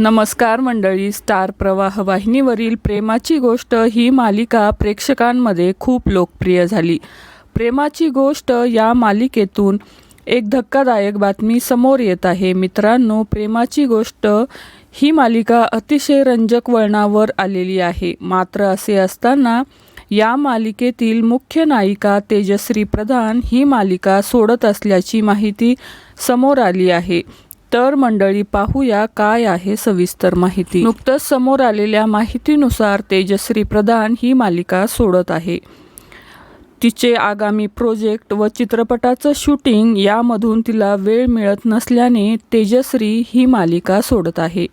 नमस्कार मंडळी स्टार प्रवाह वाहिनीवरील प्रेमाची गोष्ट ही मालिका प्रेक्षकांमध्ये खूप लोकप्रिय झाली. प्रेमाची गोष्ट या मालिकेतून एक धक्कादायक बातमी समोर येत आहे. मित्रांनो प्रेमाची गोष्ट ही मालिका अतिशय रंजक वळणावर आलेली आहे. मात्र असे असताना या मालिकेतील मुख्य नायिका तेजश्री प्रधान ही मालिका सोडत असल्याची माहिती समोर आली आहे. तर मंडळी पाहूया काय आहे सविस्तर माहिती. नुकतंच समोर आलेल्या माहितीनुसार तेजश्री प्रधान ही मालिका सोडत आहे. तिचे आगामी प्रोजेक्ट व चित्रपटाचं शूटिंग यामधून तिला वेळ मिळत नसल्याने तेजश्री ही मालिका सोडत आहे.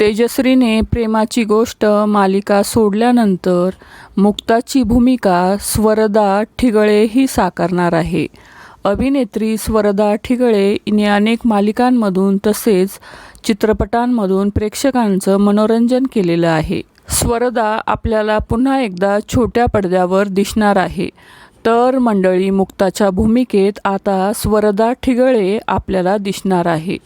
तेजश्रीने प्रेमाची गोष्ट मालिका सोडल्यानंतर मुक्ताची भूमिका स्वरदा ठिगळे ही साकारणार आहे. अभिनेत्री स्वरदा ठिगळे हिने अनेक मालिकांमधून तसेच चित्रपटांमधून प्रेक्षकांचं मनोरंजन केलेलं आहे. स्वरदा आपल्याला पुन्हा एकदा छोट्या पडद्यावर दिसणार आहे. तर मंडळी मुक्ताच्या भूमिकेत आता स्वरदा ठिगळे आपल्याला दिसणार आहे.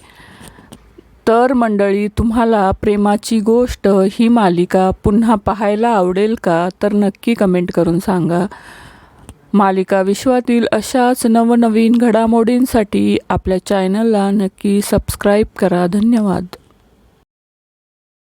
तर मंडळी तुम्हाला प्रेमाची गोष्ट ही मालिका पुन्हा पाहायला आवडेल का? तर नक्की कमेंट करून सांगा. मालिका विश्वातील अशाच नवनवीन घडामोडींसाठी आपल्या चॅनलला नक्की सबस्क्राईब करा. धन्यवाद.